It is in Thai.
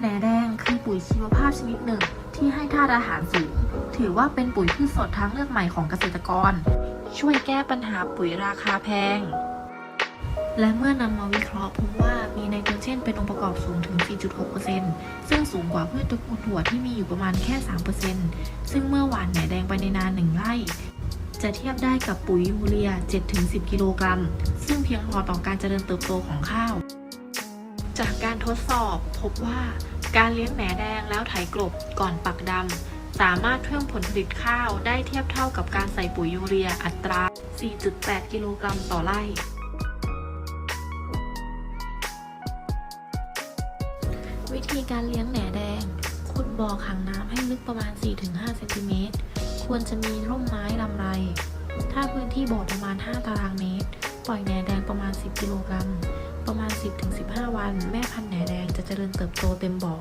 แหนแดงคือปุ๋ยชีวภาพชนิดหนึ่ง ที่ให้ธาตุอาหารสูง ถือว่าเป็นปุ๋ยพืชสดทางเลือกใหม่ของเกษตรกร ช่วยแก้ปัญหาปุ๋ยราคาแพง และเมื่อนำมาวิเคราะห์พบว่ามีไนโตรเจนเป็นองค์ประกอบสูงถึง 4.6%ซึ่งสูงกว่าพืชตระกูลถั่วที่มีอยู่ประมาณแค่ 3%ซึ่งเมื่อหว่านแหนแดงไปในนาหนึ่งไร่จะเทียบได้กับปุ๋ยยูเรีย 7-10 กิโลกรัม ซึ่งเพียงพอต่อการเจริญเติบโตของข้าว จากการทดสอบพบว่าการเลี้ยงแหนแดงแล้วไถกลบก่อนปักดำ สามารถเพิ่มผลผลิตข้าวได้เทียบเท่ากับการใส่ปุ๋ยยูเรียอัตรา 4.8 กิโลกรัมต่อไร่ วิธีการเลี้ยงแหนแดง ขุดบ่อขังน้ำให้ลึกประมาณ 4-5 เซนติเมตร ควรจะมีร่มไม้ลำไร ถ้าพื้นที่บ่อประมาณ 5 ตารางเมตร ปล่อยแหนแดงประมาณ 10 กิโลกรัม ประมาณ 10-15 วัน แม่พันธุ์แหนแดงจะเจริญเติบโตเต็มบ่อ